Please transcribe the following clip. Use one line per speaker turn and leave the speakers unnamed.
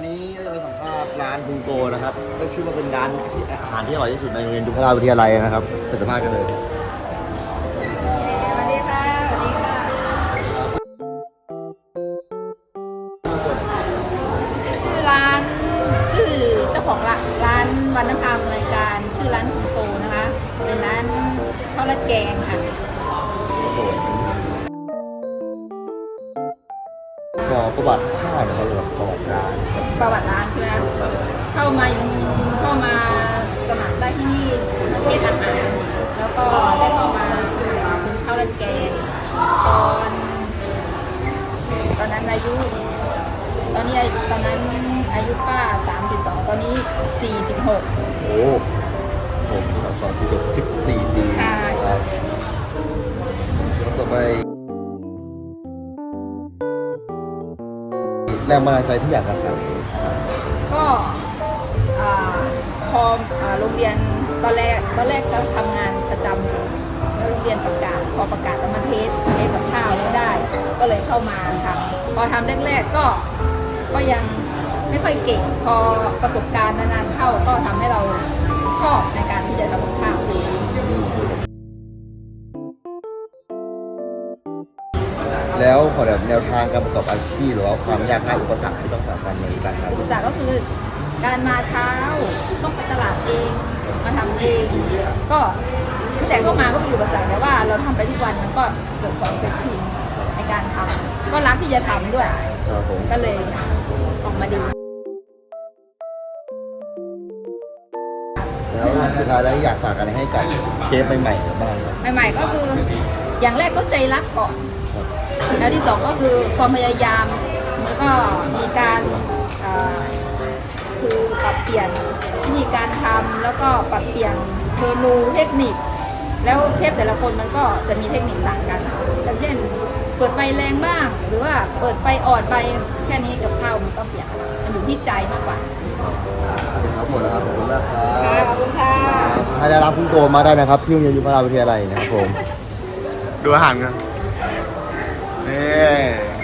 วันนี้เราจะไปสัมภาษณ์ร้านพุงโตนะครับก็ชื่อว่าเป็นร้านที่อาหารที่อร่อยที่สุดในโรงเรียนดุราวิทยาลัยนะครับไปสัมภาษณ์กันเลย
สวัสดีค่ะสวัสดีค่ะชื่อร้านชื่อเจ้าของร้านร้านวันนภามรายการ ชื่อร้านคุณโตนะคะเป็นร้านข้าวราดแกงค่ะ
อประวัติข้าวนะครับประวัติร้านครับ
ประวัติร้านใช่ไหมเข้ามาเข้ามาสมัครได้ที่นี่เทศอาหารแล้วก็ได้เข้ามาเป็นข้าวราดแกงตอนตอนนั้นอายุ ตอนนี้อายุตอนนั้นอายุป้า 32 ตอนนี้ 46
โอ้ผมครับสอนที่จบสิบสี่ปี
ใช่
ครับแล้วต่อไป แรงบันดาลใจที่อยากจะทำ
ก็อ่าพออ่าโรงเรียนตอนแรกตอนแรกก็ทำงานประจำอยู่แล้วโรงเรียนประกาศ พอประกาศเอามาเทสเทสกับข้าวไม่ได้ ก็เลยเข้ามาทำพอทำแรกๆก็ก็ยังไม่ค่อยเก่ง พอประสบการณ์นานๆเข้าก็ทำให้เราชอบในการที่จะทำกับข้าว
แล้วขอแบบแนวทางการประกอบอาชีพหรือว่าความยากง่ายอุปสรรคที่ต้องฝ่าฟันในการทำ
อุปสรรคก็คือการมาเช้าต้องไปตลาดเองมาทำเองก็ตั้งแต่เข้ามาก็มีอุปสรรคแต่ว่าเราทำไปทุกวันมันก็เกิดความเคยชินในการทำก็รักที่จะทำด้วย
ครับผม
ก็เลยออกมาดี
แล้วสุดท้ายแล้วอยากฝากอะไรให้กับเชฟใหม่ๆบ้างครับ
ใหม่ๆก็คืออย่างแรกก็ใจรักก่อน แล้วที่สองก็คือความพยายามแล้วก็มีการเอ่อคือปรับเปลี่ยนวิธีการทำแล้วก็ปรับเปลี่ยนเมนูเทคนิค แล้วเชฟแต่ละคนมันก็จะมีเทคนิคต่างกันอย่างเช่นเปิดไฟแรงบ้าง หรือว่าเปิดไฟอ่อนไปแค่นี้กับข้าวมันก็เปลี่ยนมันอยู่ที่ใจมากกว่า
ครับหมดแล้วครับขอบคุณมากครั
ค่ะ
บ
ขอบคุณค่ะ
ให้ได้รับพุ่งโตมาได้นะครับที่โรงเรียนยุพราวิทยาลัยนะครับผม
ดูอาหารกัน
นี่